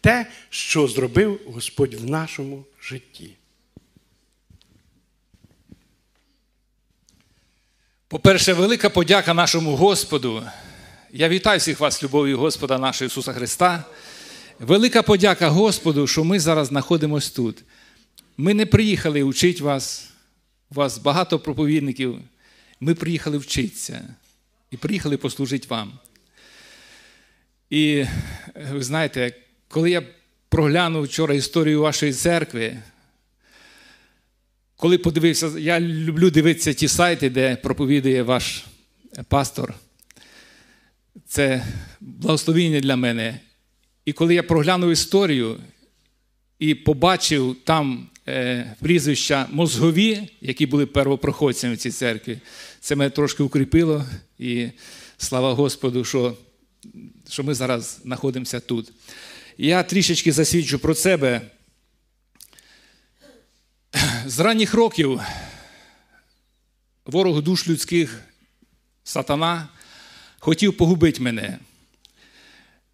те, що зробив Господь в нашому житті. По-перше, велика подяка нашому Господу. Я вітаю всіх вас, любов'ю Господа нашого Ісуса Христа. Велика подяка Господу, що ми зараз знаходимося тут. Ми не приїхали вчити вас, у вас багато проповідників. Ми приїхали вчитися і приїхали послужити вам. І ви знаєте, коли я проглянув вчора історію вашої церкви, коли подивився, я люблю дивитися ті сайти, де проповідує ваш пастор. Це благословіння для мене. І коли я проглянув історію і побачив там е, прізвища мозгові, які були первопроходцями в цій церкві, це мене трошки укріпило. І слава Господу, що, що ми зараз знаходимося тут. Я трішечки засвідчу про себе. З ранніх років ворог душ людських сатана хотів погубити мене.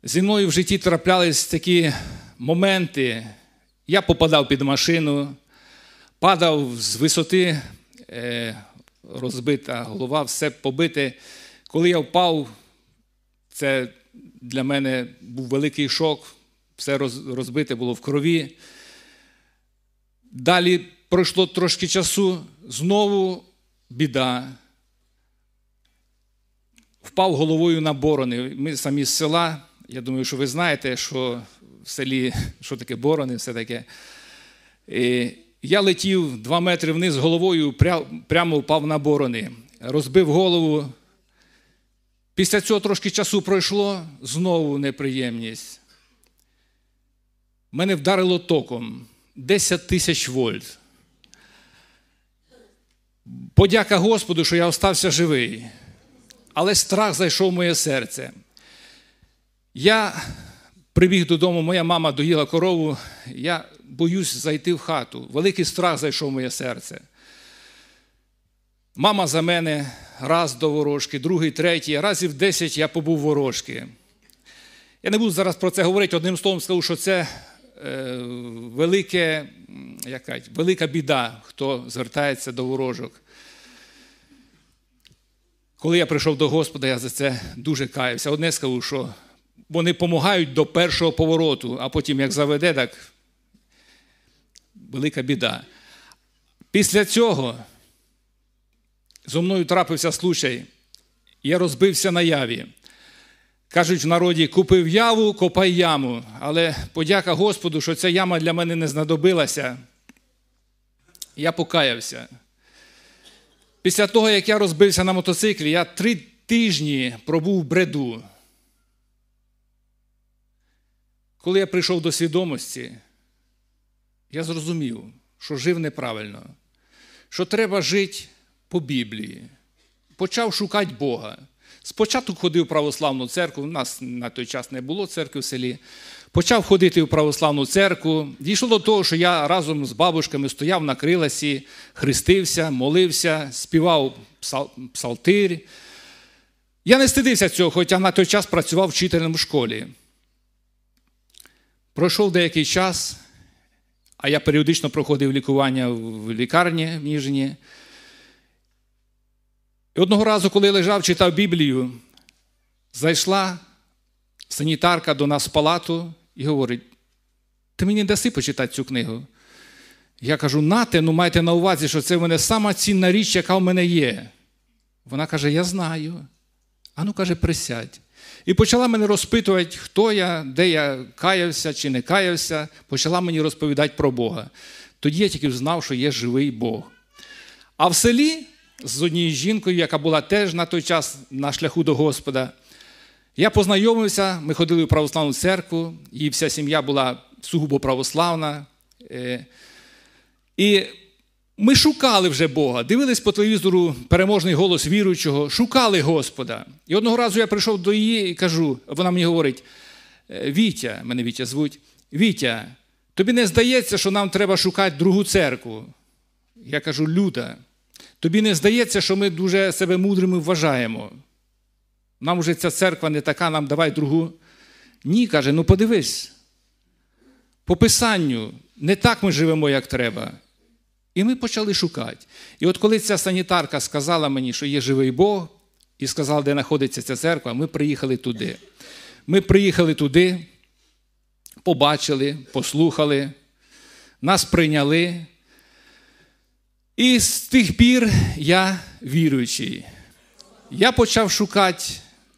Зі мною в житті траплялись такі моменти. Я попадав під машину, падав з висоти, е, розбита голова, все побите. Коли я впав, це для мене був великий шок, все розбите було в крові. Далі пройшло трошки часу, знову біда. Впав головою на борони. Ми самі з села. Я думаю, що ви знаєте, що в селі що таке борони, все таке. І я летів два метри вниз головою, прямо впав на борони, розбив голову. Після цього трошки часу пройшло, знову неприємність. Мене вдарило током 10 тисяч вольт. Подяка Господу, що я остався живий. Але страх зайшов в моє серце. Я прибіг додому, моя мама доїла корову, я боюсь зайти в хату. Великий страх зайшов в моє серце. Мама за мене раз до ворожки, другий, третій, разів десять я побув ворожки. Я не буду зараз про це говорити, одним словом скажу, що це е, велике, яка, велика біда, хто звертається до ворожок. Коли я прийшов до Господа, я за це дуже каюся. Одне скажу, що вони допомагають до першого повороту, а потім, як заведе, так велика біда. Після цього зо мною трапився случай, я розбився на яві. Кажуть в народі, купив яву, копай яму. Але подяка Господу, що ця яма для мене не знадобилася. Я покаявся. Після того, як я розбився на мотоциклі, я три тижні пробув в бреду. Коли я прийшов до свідомості, я зрозумів, що жив неправильно, що треба жити Біблії. Почав шукати Бога. Спочатку ходив в православну церкву, у нас на той час не було церкви в селі. Почав ходити в православну церкву. Дійшло до того, що я разом з бабушками стояв на криласі, хрестився, молився, співав псалтир. Я не стидився цього, хоча на той час працював вчителем в школі. Пройшов деякий час, а я періодично проходив лікування в лікарні в Ніжині. І одного разу, коли я лежав, читав Біблію, зайшла санітарка до нас в палату і говорить: ти мені даси почитати цю книгу? Я кажу, нате, ну майте на увазі, що це в мене сама цінна річ, яка в мене є. Вона каже: Я знаю. А ну каже, присядь. І почала мене розпитувати, хто я, де я каявся чи не каявся, почала мені розповідати про Бога. Тоді я тільки знав, що є живий Бог. А в селі з однією жінкою, яка була теж на той час на шляху до Господа, я познайомився, ми ходили в православну церкву, її вся сім'я була сугубо православна. Е, і ми шукали вже Бога, дивились по телевізору переможний голос віруючого, шукали Господа. І одного разу я прийшов до її і кажу, вона мені говорить: «Е, Вітя, мене Вітя звуть, Вітя, тобі не здається, що нам треба шукати другу церкву. Я кажу, Люда, тобі не здається, що ми дуже себе мудрими вважаємо. Нам вже ця церква не така, нам давай другу. Ні, каже, ну подивись, по Писанню не так ми живемо, як треба. І ми почали шукати. І от коли ця санітарка сказала мені, що є живий Бог, і сказала, де знаходиться ця церква, ми приїхали туди. Ми приїхали туди, побачили, послухали, нас прийняли. І з тих пір я віруючий. Я почав шукати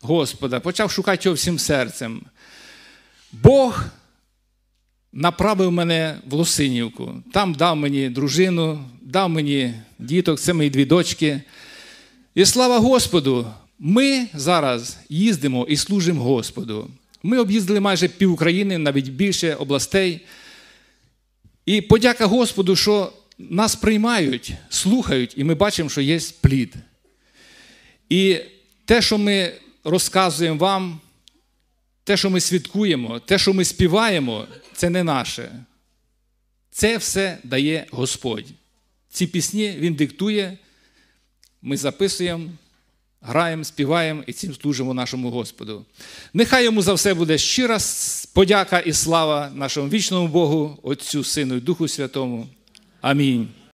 Господа, почав шукати його всім серцем. Бог направив мене в Лосинівку. Там дав мені дружину, дав мені діток, це мої дві дочки. І слава Господу, ми зараз їздимо і служимо Господу. Ми об'їздили майже пів України, навіть більше областей. І подяка Господу, що нас приймають, слухають, і ми бачимо, що є плід. І те, що ми розказуємо вам, те, що ми святкуємо, те, що ми співаємо, це не наше. Це все дає Господь. Ці пісні Він диктує, ми записуємо, граємо, співаємо і цим служимо нашому Господу. Нехай йому за все буде щира подяка і слава нашому вічному Богу, Отцю, Сину і Духу Святому. Amém.